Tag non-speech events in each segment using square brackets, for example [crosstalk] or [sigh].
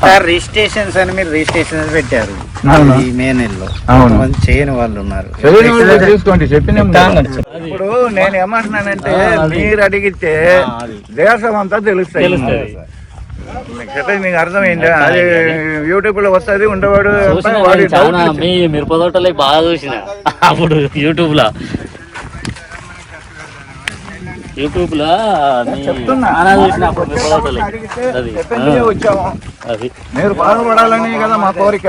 Sir registrations అని మీరు registrations పెట్టారు. ఈ మే నెలలో. కొంతమంది చేయని వాళ్ళు ఉన్నారు. ఇప్పుడు నేను ఏమంటున్నానంటే మీరు అడిగితే దేశం అంతా తెలుస్తాయి. చెప్పేది మీకు అర్థమైందా? అది యూట్యూబ్లో వస్తుంది ఉండేవాడు మీ బాగా చూసిన. అప్పుడు యూట్యూబ్లో యూట్యూబ్లో మీ చెప్తున్నా. చాలా చూసిన అప్పుడు మిరప తోటలో అడిగితే అది చెప్పేందుకే ఆ, వచ్చాము. అది. మీరు బాగుపడాలని కదా మా కోరిక.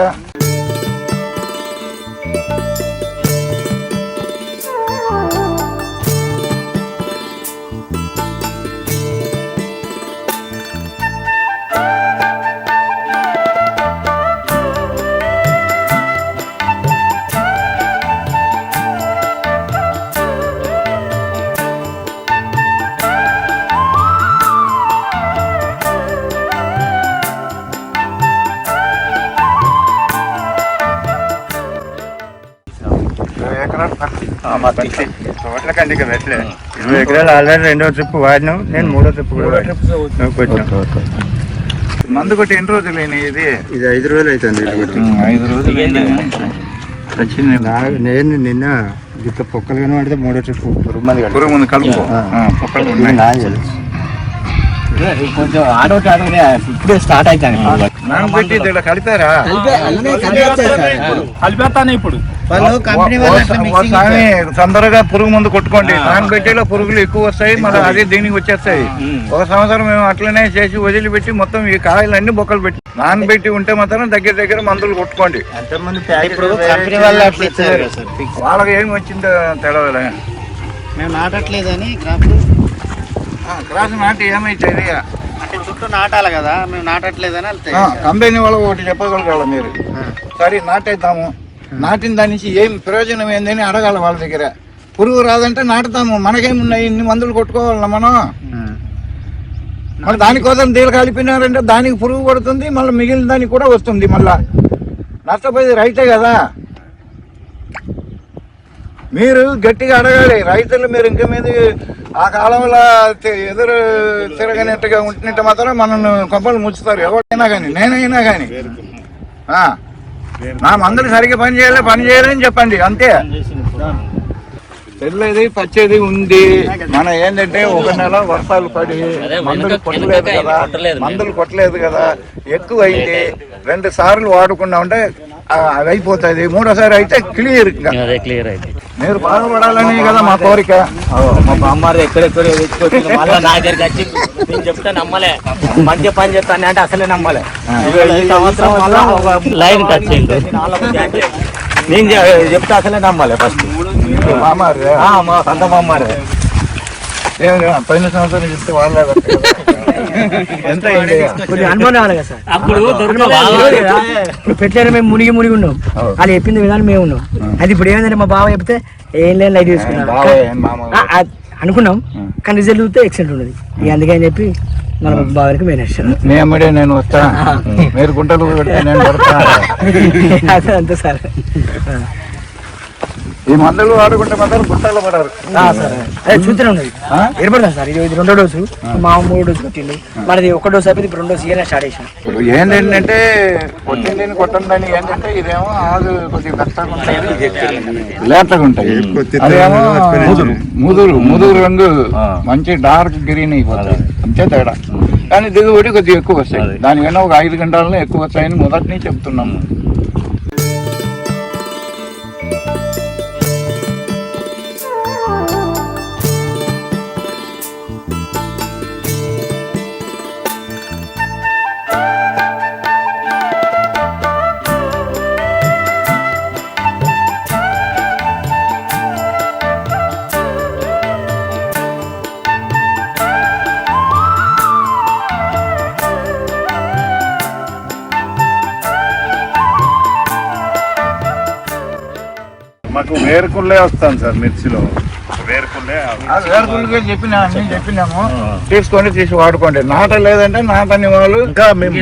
ఇక పెట్టలే ఇరవై ఎకరాలు ఆల్రెడీ రెండో ట్రిప్ వాడినాం. నేను మూడో ట్రిప్ కూడా. మందు కొట్టి ఎన్ని రోజులు అయినాయి ఇది? ఇది ఐదు రోజులు అవుతుంది ఐదు రోజులు. వచ్చింది. నేను నిన్న గిట్ల పొక్కలు కనబడితే మూడో ట్రిప్ పురుగు ముందు కలుపు. పొక్కలు ఉన్నాయి. కొంచెం ఇప్పుడే స్టార్ట్ అవుతాను కలిపారా కలిపేస్తాను ఇప్పుడు. తొందరగా పురుగు ముందు కొట్టుకోండి. నానబెట్టేలో పురుగులు ఎక్కువ వస్తాయి మళ్ళీ అదే దీనికి వచ్చేస్తాయి. ఒక సంవత్సరం మేము అట్లనే చేసి వదిలిపెట్టి మొత్తం ఈ కాయలు అన్ని బొక్కలు పెట్టి నానబెట్టి ఉంటే మాత్రం దగ్గర దగ్గర మందులు కొట్టుకోండి. వాళ్ళకి ఏమి వచ్చిందో తెలవలే మేము నాటట్లేదని క్రాస్ నాటి ఏమైతుంది అంటే చుట్టూ నాటాలి కదా మేము నాటట్లేదని కంపెనీ వాళ్ళకి ఒకటి చెప్పగలగాల మీరు. సరే నాటేద్దాము. నాటిన దాని నుంచి ఏం ప్రయోజనం ఏందని అడగాలి వాళ్ళ దగ్గర. పురుగు రాదంటే నాటుతాము. మనకేమున్నాయి? ఇన్ని మందులు కొట్టుకోవాలన్నా మనం. మరి దానికోసం దీలు కలిపినారంటే దానికి పురుగు పడుతుంది మళ్ళీ మిగిలిన దానికి కూడా వస్తుంది మళ్ళా. నష్టపోయేది రైతే కదా. మీరు గట్టిగా అడగాలి. రైతులు మీరు ఇంక మీద ఆ కాలంలో ఎదురు తిరగనట్టుగా ఉంటున్నట్టు మాత్రం మనల్ని కొంపలు ముచ్చుతారు ఎవరైనా కానీ నేనైనా కానీ. నా మందులు సరిగ్గా పని చేయాలి పని చేయాలని చెప్పండి. అంతే. తెల్లది పచ్చేది ఉంది. మన ఏంటంటే ఒక నెల వర్షాలు పడి మందులు కొట్టలేదు కదా. మందులు కొట్టలేదు కదా. ఎక్కువ అయింది రెండు సార్లు వాడుకున్నా ఉంటే ఆ, అది అయిపోతుంది మూడోసారి అయితే క్లియర్ అదే క్లియర్ అయితే మీరు బాగుపడాలని కదా మా కోరిక మా బామ్మారు ఎక్కడెక్కడ మళ్ళీ నా దగ్గరికి వచ్చి నేను చెప్తే నమ్మలే మంచి పని చెప్తాను అంటే అసలే నమ్మలే ఇగో ఈ సంవత్సరం వల్ల లైన్ టచ్ అయింది నేను చె- చెప్తే అసలే నమ్మలే ఫస్ట్ మామారు మా సొంత బామ్మారు సంవత్సరం వాళ్ళే ఎంత అప్పుడు పెట్టలేరు మేము మునిగి మునిగి ఉన్నాం. వాళ్ళు చెప్పింది విధానం మేము ఉన్నాం. అది ఇప్పుడు ఏమైందంటే మా బావ చెప్తే ఏం లేదు లైట్ తీసుకున్నాం ఆ, అనుకున్నాం. కానీ రిజల్ట్ చూస్తే ఎక్సలెంట్ ఉన్నది. ఇక అందుకని చెప్పి మన అమ్మడే నేను వస్తా. మీరు గుంటలు పెడితే నేను పడతా. [laughs] అదే అంతే సార్. ఈ మందులు వాడుకుంటే మాత్రం గుంటలు పడరు. ఆ, సార్. అదే చూస్తూనే ఉన్నది. ఆ? ఏర్పడతాం సార్? ఇది ఇది రెండో డోసు. మా మూడు డోసు కొట్టిండు. మనది ఒక డోసు అయిపోయింది ఇప్పుడు రెండో సీఎన్ స్టార్ట్ చేసాం ఇప్పుడు ఏంటంటే కొట్టింది కొట్టండి ఏంటంటే ఇదేమో ఆగు కొద్దిగా మెత్తగా ఉంటాయి. లేతగా ఉంటాయి. అదేమో ముదురు ముదురు రంగు మంచి డార్క్ గ్రీన్ అయిపోతాయి. అంతే తేడా. కానీ దిగుబడి కొద్దిగా ఎక్కువ వస్తాయి. దానికన్నా ఒక ఐదు గంటలలో ఎక్కువ వస్తాయని మొదటి నుంచి చెప్తున్నాము వేరుకుళ్ళే వస్తాను సార్ మిర్చిలో. వేరుకుళ్ళే వేరుకుళ్ళకే చెప్పినా అన్ని చెప్పినాము. తీసుకొని తీసి వాడుకోండి. నాట లేదంటే నాటని వాళ్ళు ఇంకా మేము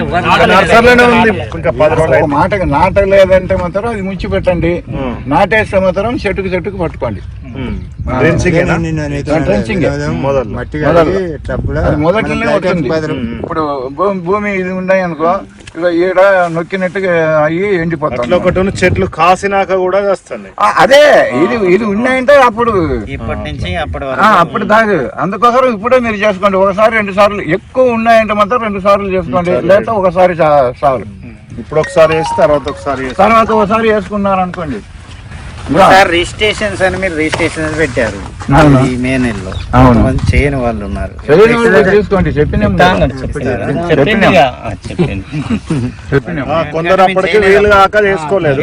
నర్సరీలోనే ఉంది. ఇంకా పది రోజులు ఒక మాటకి నాట లేదంటే మాత్రం అది ముంచి పెట్టండి. నాటేస్తే మాత్రం చెట్టుకు చెట్టుకు పట్టుకోండి. ఇప్పుడు భూమి భూమి ఇది ఉన్నాయి అనుకో ఇలా ఈడ నొక్కినట్టుగా అయ్యి ఎండిపోతాయి ఒకటి చెట్లు కాసినాక కూడా ఆ, అదే ఇది ఇది ఉన్నాయంటే అప్పుడు ఇప్పటి నుంచి వరకు అప్పుడు దాగు అందుకోసం ఇప్పుడే మీరు చేసుకోండి. ఒకసారి రెండు సార్లు. ఎక్కువ ఉన్నాయంటే మాత్రం రెండు సార్లు చేసుకోండి. లేదా ఒకసారి చా- చాలు. ఇప్పుడు ఒకసారి వేసి తర్వాత ఒకసారి తర్వాత ఒకసారి వేసుకున్నారు అనుకోండి సార్ రిజిస్ట్రేషన్స్ అని మీరు రిజిస్ట్రేషన్స్ పెట్టారు. ఈ మే నెలలో. కొంతమంది చేయని వాళ్ళు ఉన్నారు. [laughs] కొందరు అప్పటికి వీలు కాక చేసుకోలేదు.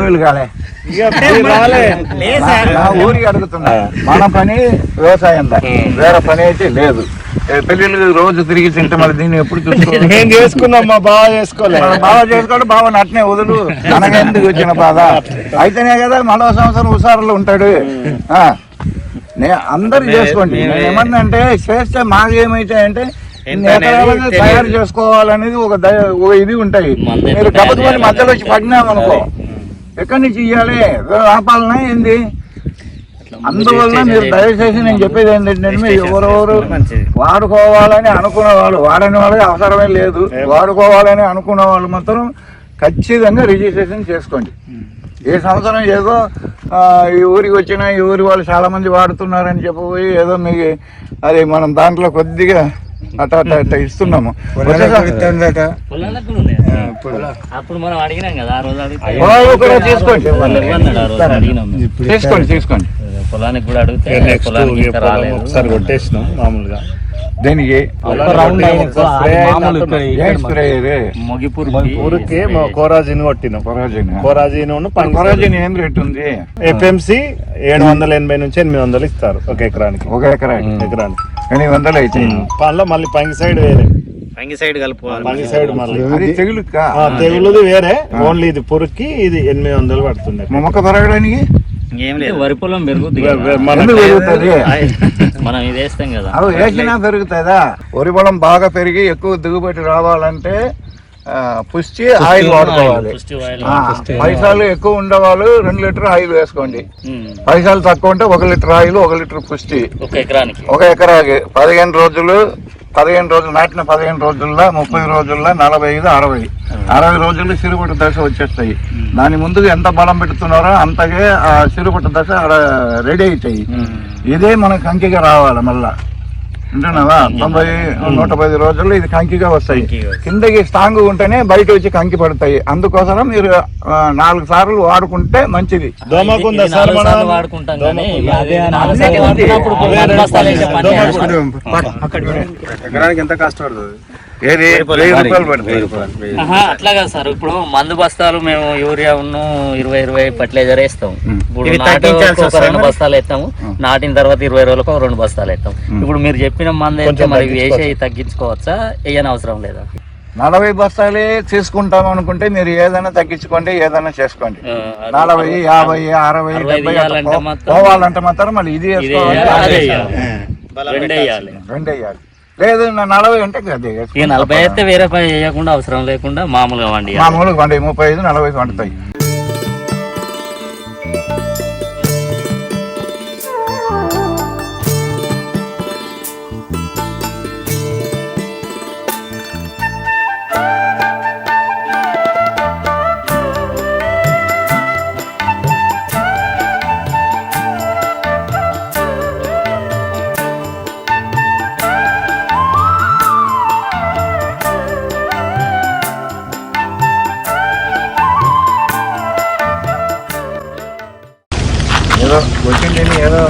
వీలు కాలే. [laughs] ఊరికి అడుగుతున్నా. మన పని వ్యవసాయం. వేరే పని అయితే లేదు. ఏ పెళ్ళిళ్ళు రోజు తిరిగి తింటే మరి దీన్ని ఎప్పుడు చూసుకోవాలి? చేసుకున్నాం మా బాగా చేసుకోలే. మన బావ చేసుకోవడం బావ నట్నే వదులు. మనకెందుకు వచ్చిన బాధ? అయితేనే కదా మరో సంవత్సరం హుషారులో ఉంటాడు. ఆ. నే అందరు చేసుకోండి. నేను ఏమన్నంటే చేస్తే మాకు ఏమైతే అంటే తయారు చేసుకోవాలనేది ఒక ఒక ఇది ఉంటాయి. మీరు గబగబని మధ్యలో వచ్చి పడినామనుకో. ఎక్కడి నుంచి ఇవ్వాలి ఆపాలనా ఏంది? అందువల్ల మీరు దయచేసి నేను చెప్పేది ఏంటంటే మీరు ఎవరెవరు మంచిది. వాడుకోవాలని అనుకున్న వాళ్ళు వాడని వాళ్ళకి అవసరమే లేదు. వాడుకోవాలని అనుకున్న వాళ్ళు మాత్రం ఖచ్చితంగా రిజిస్ట్రేషన్ చేసుకోండి. ఏ సంవత్సరం ఏదో ఈ ఊరికి వచ్చిన ఈ ఊరి వాళ్ళు చాలా మంది వాడుతున్నారని చెప్పబోయి ఏదో మీకు అది మనం దాంట్లో కొద్దిగా అట్ట అట్ట అట్ట ఇస్తున్నాము. అప్పుడు మనం అడిగినాం కదా ఆ రోజు అడిగితే తీసుకోండి. తీసుకోండి తీసుకోండి. పొలానికి కూడా అడిగితే పొలానికి రాలేదు. ఒకసారి కొట్టేసినాం మామూలుగా. దేనికి? ఏం స్ప్రే ఇది? మొగిపూర్ ఊరికి మా కోరాజీని కొట్టినాం. కొరాజిన్. కోరాజీని కొరాజిన్ ఏం రేట్ ఉంది? ఎఫ్ఎంసి ఏడు వందల ఎనభై నుంచి ఎనిమిది వందలు ఇస్తారు ఒక ఎకరానికి. ఒక ఎకరాకి ఎకరానికి. ఎనిమిది వందలు అయితే. పనిలో మళ్ళీ పంగి సైడ్ వేరే పంగి సైడ్ కలుపుకోవాలి. పంగి సైడ్ మళ్ళీ. అది తెగులుక? ఆ, తెగులుది వేరే. ఓన్లీ ఇది పురుక్కి ఇది ఎనిమిది వందలు పడుతుంది మొక్క పెరగడానికి? ఏం లేదు. వరి పొలం పెరుగుతుంది మనం ఇది వేస్తాం కదా. అవి వేసినా పెరుగుతుందా వరి పొలం బాగా పెరిగి ఎక్కువ దిగుబడి రావాలంటే పుష్టి ఆయిల్ వాడుకోవాలి. పైసలు ఎక్కువ ఉండేవాళ్ళు రెండు లీటర్ ఆయిల్ వేసుకోండి. పైసలు తక్కువ ఉంటే ఒక లీటర్ ఆయిల్ ఒక లీటర్ పుష్టి. ఒక ఎకరానికి. ఒక ఎకరాకి పదిహేను రోజులు పదిహేను రోజులు నాటిన పదిహేను రోజుల్లో ముప్పై రోజుల్లో నలభై ఐదు అరవై. అరవై రోజుల్లో సిరుపట్టు దశ వచ్చేస్తాయి. దాని ముందుగా ఎంత బలం పెడుతున్నారో అంతగే ఆ సిరుపట్టు దశ రెడీ అవుతాయి ఇదే మనకు కంకిగా రావాలి మళ్ళా. వింటున్నావా? తొంభై నూట పది రోజుల్లో ఇది కంకిగా వస్తాయి. కిందకి స్ట్రాంగ్ ఉంటేనే బయట వచ్చి కంకి పడతాయి. అందుకోసం మీరు నాలుగు సార్లు వాడుకుంటే మంచిది. ఎకరానికి ఎంత కష్టపడుతుంది అట్లా కాదు సార్. ఇప్పుడు మందు బస్తాలు మేము యూరియా ఉన్ను ఇరవై ఇరవై ఫర్టిలైజర్ వేస్తాం ఇప్పుడు ఇవి నాటు తగ్గించాల్సి ఒక రెండు? బస్తాలు వేస్తాము. నాటిన తర్వాత ఇరవై రోజులకు ఒక రెండు బస్తాలు వేస్తాం ఇప్పుడు మీరు చెప్పిన మందు అయితే మరి. వేసే తగ్గించుకోవచ్చా? వేయని అవసరం లేదా? నలభై బస్తాలే తీసుకుంటాం అనుకుంటే మీరు ఏదైనా తగ్గించుకోండి ఏదైనా చేసుకోండి. నలభై యాభై అరవై డెబ్బై పోవాలంటే మాత్రం మళ్ళీ ఇది వేసుకోవాలి వేయాలి, లేదు నలభై అంటే ఇక నలభై అయితే వేరే పని చేయకుండా అవసరం లేకుండా మామూలుగా వండి మామూలుగా వండి ముప్పై ఐదు నలభై వండుతాయి.